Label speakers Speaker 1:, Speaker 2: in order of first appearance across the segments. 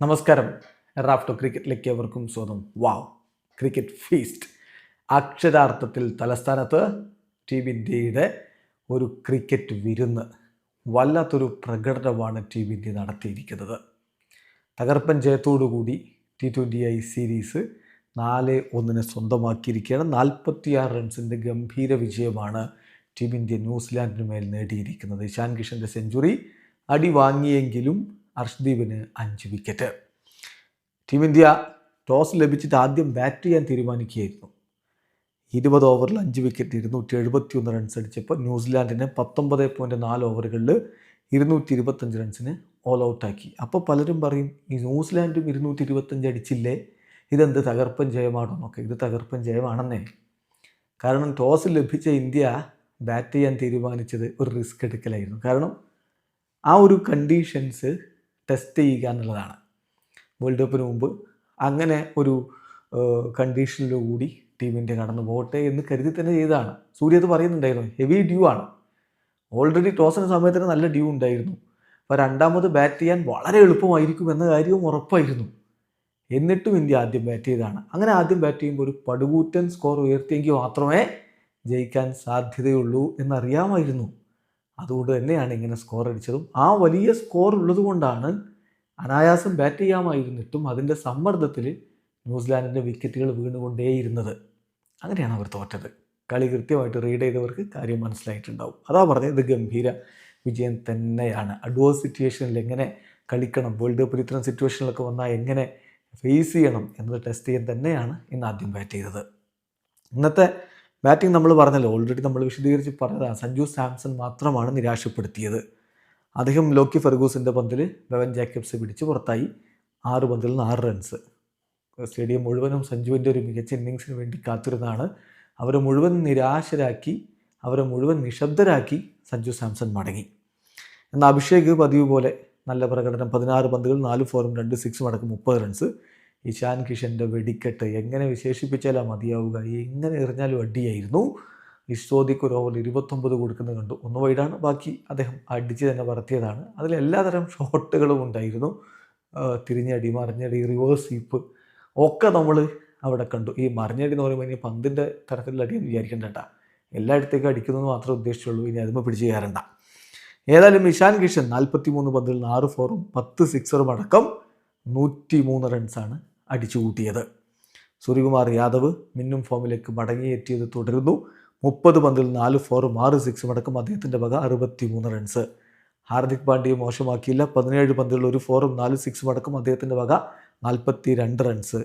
Speaker 1: നമസ്കാരം. റാഫ്റ്റോ ക്രിക്കറ്റിലേക്ക് അവർക്കും സ്വാഗതം. വാവ് ക്രിക്കറ്റ് ഫീസ്റ്റ് അക്ഷരാർത്ഥത്തിൽ തലസ്ഥാനത്ത് ടീം ഇന്ത്യയുടെ ഒരു ക്രിക്കറ്റ് വിരുന്ന്. വല്ലാത്തൊരു പ്രകടനമാണ് ടീം ഇന്ത്യ നടത്തിയിരിക്കുന്നത്. തകർപ്പൻ ജയത്തോടുകൂടി ടി ട്വന്റി ഐ സീരീസ് നാല് ഒന്നിന് സ്വന്തമാക്കിയിരിക്കുകയാണ്. നാൽപ്പത്തിയാറ് റൺസിന്റെ ഗംഭീര വിജയമാണ് ടീം ഇന്ത്യ ന്യൂസിലാൻഡിന് മേൽ നേടിയിരിക്കുന്നത്. ഇഷാൻ കിഷന്റെ സെഞ്ചുറി അടി വാങ്ങിയെങ്കിലും അർഷ്ദീപിന് അഞ്ച് വിക്കറ്റ് ടീം ഇന്ത്യ ടോസ് ലഭിച്ചിട്ട് ആദ്യം ബാറ്റ് ചെയ്യാൻ തീരുമാനിക്കുകയായിരുന്നു. ഇരുപത് ഓവറിൽ അഞ്ച് വിക്കറ്റ് ഇരുന്നൂറ്റി എഴുപത്തി ഒന്ന് റൺസ് അടിച്ചപ്പോൾ ന്യൂസിലാൻഡിനെ പത്തൊമ്പത് പോയിന്റ് നാല് ഓവറുകളിൽ ഇരുന്നൂറ്റി ഇരുപത്തഞ്ച് റൺസിന് ഓൾ ഔട്ടാക്കി അപ്പോൾ പലരും പറയും ഈ ന്യൂസിലാൻഡും ഇരുന്നൂറ്റി ഇരുപത്തഞ്ച് അടിച്ചില്ലേ? ഇതെന്ത് തകർപ്പൻ ജയമാണോ നോക്കെ ഇത് തകർപ്പൻ ജയമാണെന്നേ. കാരണം ടോസ് ലഭിച്ച ഇന്ത്യ ബാറ്റ് ചെയ്യാൻ തീരുമാനിച്ചത് ഒരു റിസ്ക് എടുക്കലായിരുന്നു. കാരണം ആ ഒരു കണ്ടീഷൻസ് ടെസ്റ്റ് ചെയ്യുക എന്നുള്ളതാണ്. വേൾഡ് കപ്പിന് മുമ്പ് അങ്ങനെ ഒരു കണ്ടീഷനിലൂടി ടീം ഇന്ത്യ കടന്നു പോകട്ടെ എന്ന് കരുതി തന്നെ ചെയ്തതാണ്. സൂര്യ അത് പറയുന്നുണ്ടായിരുന്നു. ഹെവി ഡ്യൂ ആണ്. ഓൾറെഡി ടോസിന് സമയത്തിന് നല്ല ഡ്യൂ ഉണ്ടായിരുന്നു. അപ്പോൾ രണ്ടാമത് ബാറ്റ് ചെയ്യാൻ വളരെ എളുപ്പമായിരിക്കും എന്ന കാര്യവും ഉറപ്പായിരുന്നു. എന്നിട്ടും ഇന്ത്യ ആദ്യം ബാറ്റ് ചെയ്താണ് അങ്ങനെ ആദ്യം ബാറ്റ് ചെയ്യുമ്പോൾ ഒരു പടുകൂറ്റൻ സ്കോർ ഉയർത്തിയെങ്കിൽ മാത്രമേ ജയിക്കാൻ സാധ്യതയുള്ളൂ എന്നറിയാമായിരുന്നു. അതുകൊണ്ട് തന്നെയാണ് ഇങ്ങനെ സ്കോർ അടിച്ചതും. ആ വലിയ സ്കോർ ഉള്ളതുകൊണ്ടാണ് അനായാസം ബാറ്റ് ചെയ്യാമായിരുന്നിട്ടും അതിന്റെ സമ്മർദ്ദത്തിൽ ന്യൂസിലാൻഡിന്റെ വിക്കറ്റുകൾ വീണുകൊണ്ടേയിരുന്നത്. അങ്ങനെയാണ് അവർ തോറ്റത്. കളി കൃത്യമായിട്ട് റീഡ് ചെയ്തവർക്ക് കാര്യം മനസ്സിലായിട്ടുണ്ടാവും. അതാ പറഞ്ഞത് ഇത് ഗംഭീര വിജയം തന്നെയാണ്. അഡ്വേഴ്സ് സിറ്റുവേഷനിൽ എങ്ങനെ കളിക്കണം വേൾഡ് കപ്പിൽ ഇത്തരം സിറ്റുവേഷനിലൊക്കെ വന്നാൽ എങ്ങനെ ഫേസ് ചെയ്യണം എന്നത് ടെസ്റ്റ് ചെയ്യാൻ തന്നെയാണ് ഇന്ന് ആദ്യം ബാറ്റ് ചെയ്തത്. ഇന്നത്തെ ബാറ്റിംഗ് നമ്മൾ പറഞ്ഞല്ലോ ഓൾറെഡി നമ്മൾ വിശദീകരിച്ച് പറഞ്ഞതാണ് സഞ്ജു സാംസൺ മാത്രമാണ് നിരാശപ്പെടുത്തിയത്. അദ്ദേഹം ലോക്കി ഫെർഗൂസിന്റെ പന്തിൽ ബവൻ ജാക്കബ്സ് പിടിച്ച് പുറത്തായി ആറ് പന്തിൽ നിന്ന് ആറ് റൺസ് സ്റ്റേഡിയം മുഴുവനും സഞ്ജുവിന്റെ ഒരു മികച്ച ഇന്നിങ്സിന് വേണ്ടി കാത്തിരുന്നാണ് അവരെ മുഴുവൻ നിരാശരാക്കി അവരെ മുഴുവൻ നിശബ്ദരാക്കി സഞ്ജു സാംസൺ മടങ്ങി. എന്നാൽ അഭിഷേക് പതിവ് പോലെ നല്ല പ്രകടനം പതിനാറ് പന്തുകൾ നാല് ഫോറും രണ്ട് സിക്സും അടക്കം മുപ്പത് റൺസ് ഇഷാൻ കിഷന്റെ വെടിക്കെട്ട് എങ്ങനെ വിശേഷിപ്പിച്ചാലാ മതിയാവുക? എങ്ങനെ എറിഞ്ഞാലും അടിയായിരുന്നു. ഇഷ്ടോദിക്ക് ഒരു ഓവറിൽ ഇരുപത്തൊമ്പത് കൊടുക്കുന്നത് കണ്ടു. ഒന്ന് വൈഡാണ്. ബാക്കി അദ്ദേഹം അടിച്ച് തന്നെ പറത്തിയതാണ്. അതിൽ എല്ലാതരം ഷോട്ടുകളും ഉണ്ടായിരുന്നു. തിരിഞ്ഞടി മറിഞ്ഞടി റിവേഴ്സ് സ്വീപ്പ് ഒക്കെ നമ്മൾ അവിടെ കണ്ടു. ഈ മറിഞ്ഞടി എന്ന് പറയുമ്പോൾ ഇനി പന്തിന്റെ തരത്തിലുള്ള അടിയെന്ന് വിചാരിക്കേണ്ട എല്ലായിടത്തേക്കും അടിക്കുന്നു മാത്രമേ ഉദ്ദേശിച്ചുള്ളൂ. ഇനി അതുമ്പോൾ പിടിച്ച് കയറണ്ട. ഏതായാലും ഇഷാൻ കിഷൻ നാൽപ്പത്തി മൂന്ന് പന്തിൽ ആറ് ഫോറും പത്ത് സിക്സറും അടക്കം നൂറ്റി മൂന്ന് റൺസാണ് അടിച്ചു കൂട്ടിയത്. സൂര്യകുമാർ യാദവ് മിന്നും ഫോമിലേക്ക് മടങ്ങിയെത്തിയത് തുടരുന്നു. മുപ്പത് പന്തിൽ നാല് ഫോറും ആറ് സിക്സും അടക്കം അദ്ദേഹത്തിന്റെ വക അറുപത്തി മൂന്ന് റൺസ്. ഹാർദിക് പാണ്ഡ്യ മോശമാക്കിയില്ല. പതിനേഴ് പന്തിൽ ഒരു ഫോറും നാല് സിക്സും അടക്കം അദ്ദേഹത്തിന്റെ വക നാൽപ്പത്തി രണ്ട് റൺസ്.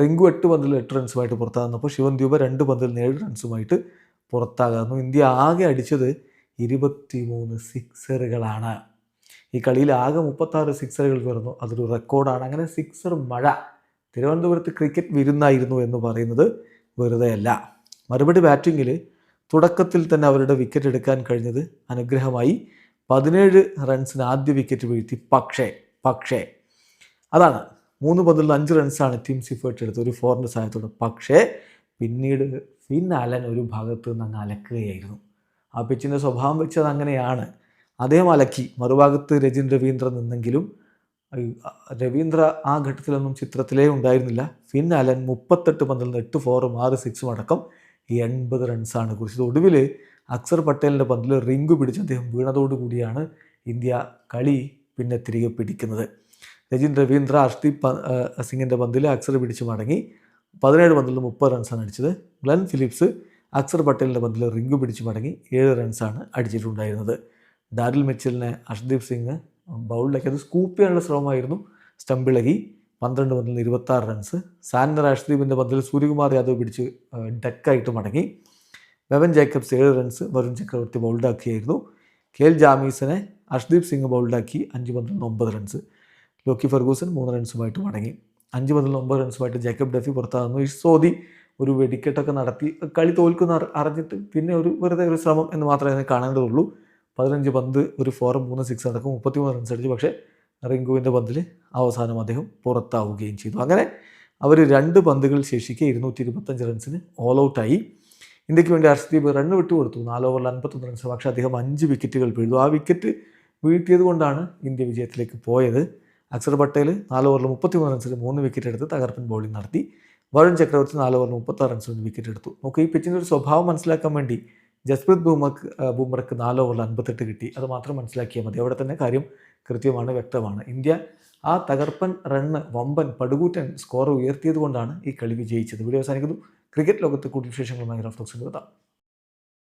Speaker 1: റിങ്കു എട്ട് പന്തിൽ എട്ട് റൺസുമായിട്ട് പുറത്താകുന്നപ്പോൾ ശിവൻ ദ്വീപ് രണ്ട് പന്തിൽ ഏഴ് റൺസുമായിട്ട് പുറത്താകുന്നു. ഇന്ത്യ ആകെ അടിച്ചത് ഇരുപത്തി മൂന്ന് സിക്സറുകളാണ്. ഈ കളിയിൽ ആകെ മുപ്പത്താറ് സിക്സറുകൾ വരുന്നു. അതൊരു റെക്കോർഡാണ്. അങ്ങനെ സിക്സർ മഴ. തിരുവനന്തപുരത്ത് ക്രിക്കറ്റ് വിരുന്നായിരുന്നു എന്ന് പറയുന്നത് വെറുതെയല്ല. മറുപടി ബാറ്റിങ്ങിൽ തുടക്കത്തിൽ തന്നെ അവരുടെ വിക്കറ്റ് എടുക്കാൻ കഴിഞ്ഞത് അനുഗ്രഹമായി പതിനേഴ് റൺസിന് ആദ്യ വിക്കറ്റ് വീഴ്ത്തി. പക്ഷേ പക്ഷേ അതാണ്. മൂന്ന് പതിൽ അഞ്ച് റൺസാണ് ടീം സിഫേർട്ട് എടുത്തത്. ഒരു ഫോറിന്റെ സഹായത്തോടെ. പക്ഷേ പിന്നീട് ഫിൻ അലൻ ഒരു ഭാഗത്ത് നിന്ന് അങ്ങ് അലക്കുകയായിരുന്നു. ആ പിച്ചിന്റെ സ്വഭാവം വെച്ചത് അങ്ങനെയാണ് അദ്ദേഹം അലക്കി മറുഭാഗത്ത് രജിൻ രവീന്ദ്ര നിന്നെങ്കിലും രവീന്ദ്ര ആ ഘട്ടത്തിലൊന്നും ചിത്രത്തിലേ ഉണ്ടായിരുന്നില്ല. ഫിൻ അലൻ മുപ്പത്തെട്ട് പന്തിൽ നിന്ന് എട്ട് ഫോറും ആറ് സിക്സും അടക്കം എൺപത് റൺസാണ് കുറിച്ചത്. ഒടുവിൽ അക്സർ പട്ടേലിന്റെ പന്തിൽ റിങ്ക് പിടിച്ച് അദ്ദേഹം വീണതോടുകൂടിയാണ് ഇന്ത്യ കളി പിന്നെ തിരികെ പിടിക്കുന്നത്. രജിൻ രവീന്ദ്ര അർഷ്ദീപ് സിംഗിന്റെ പന്തിൽ അക്സർ പിടിച്ച് മടങ്ങി പതിനേഴ് പന്തിൽ മുപ്പത് റൺസാണ് അടിച്ചത്. ഗ്ലൻ ഫിലിപ്സ് അക്സർ പട്ടേലിന്റെ പന്തിൽ റിങ്ക് പിടിച്ച് മടങ്ങി ഏഴ് റൺസാണ് അടിച്ചിട്ടുണ്ടായിരുന്നത്. ഡാരിൽ മിച്ചലിനെ അർഷ്ദീപ് സിംഗ് ബൗളിലേക്ക് അത് സ്കൂപ്പ് ചെയ്യാനുള്ള ശ്രമമായിരുന്നു. സ്റ്റമ്പിളകി പന്ത്രണ്ട് പന്തിൽ ഇരുപത്താറ് റൺസ് സാൻഡർ അഷ്ദീപിന്റെ പന്തിൽ സൂര്യകുമാർ യാദവ് പിടിച്ച് ഡെക്കായിട്ട് മടങ്ങി. വെവൻ ജേക്കബ്സ് ഏഴ് റൺസ് വരുൺ ചക്രവർത്തി ബൗൾഡാക്കിയായിരുന്നു. കെ എൽ ജാമീസിനെ അഷ്ദീപ് സിംഗ് ബൗൾഡാക്കി അഞ്ച് പന്തിൽ ഒമ്പത് റൺസ് ലോക്കി ഫെർഗൂസൻ മൂന്ന് റൺസുമായിട്ട് മടങ്ങി. അഞ്ച് പന്തിൽ ഒമ്പത് റൺസുമായിട്ട് ജേക്കബ് ഡഫി പുറത്താകുന്നു. ഇഷോദി ഒരു വെടിക്കെട്ടൊക്കെ നടത്തി കളി തോൽക്കുന്ന അറിഞ്ഞിട്ട് പിന്നെ ഒരു വെറുതെ ഒരു ശ്രമം എന്ന് മാത്രമേ അതിനെ കാണേണ്ടതുള്ളൂ. പതിനഞ്ച് പന്ത് ഒരു ഫോറും മൂന്ന് സിക്സ് അടക്കം മുപ്പത്തിമൂന്ന് റൺസ് അടിച്ചു. പക്ഷേ റിങ്കുവിന്റെ പന്തിൽ അവസാനം അദ്ദേഹം പുറത്താവുകയും ചെയ്തു. അങ്ങനെ അവർ രണ്ട് പന്തുകൾ ശേഷിക്കെ ഇരുന്നൂറ്റി ഇരുപത്തഞ്ച് റൺസിന് ഓൾ ഔട്ടായി ഇന്ത്യയ്ക്ക് വേണ്ടി ഹർഷദീപ് റണ്ണ് വിട്ടുകൊടുത്തു നാല് ഓവറിൽ അൻപത്തൊന്ന് റൺസ് പക്ഷേ അദ്ദേഹം അഞ്ച് വിക്കറ്റുകൾ പിഴുതു ആ വിക്കറ്റ് വീഴ്ത്തിയത് കൊണ്ടാണ് ഇന്ത്യ വിജയത്തിലേക്ക് പോയത്. അക്സർ പട്ടേൽ നാല് ഓവറിൽ മുപ്പത്തി മൂന്ന് റൺസിന് മൂന്ന് വിക്കറ്റ് എടുത്ത് തകർപ്പൻ ബോളിംഗ് നടത്തി. വരുൺ ചക്രവർത്തി നാല് ഓവറിൽ മുപ്പത്താറ് റൺസിന് വിക്കറ്റ് എടുത്തു. നമുക്ക് ഈ പിച്ചിന്റെ ഒരു സ്വഭാവം മനസ്സിലാക്കാൻ വേണ്ടി ജസ്പ്രീത് ബൂമർക്ക് ബൂമർക്ക് നാല് ഓവറിൽ അൻപത്തെട്ട് കിട്ടി. അത് മാത്രം മനസ്സിലാക്കിയാൽ മതി. അവിടെ തന്നെ കാര്യം കൃത്യമാണ് വ്യക്തമാണ്. ഇന്ത്യ ആ തകർപ്പൻ റണ്ണ് വമ്പൻ പടുകൂറ്റൻ സ്കോർ ഉയർത്തിയത് കൊണ്ടാണ് ഈ കളി വിജയിച്ചത്. വീഡിയോ അവസാനിക്കുന്നു. ക്രിക്കറ്റ് ലോകത്തെ കൂടുതൽ വിശേഷങ്ങളുമായി റഫ്ലോക്സിന്റെ എത്താം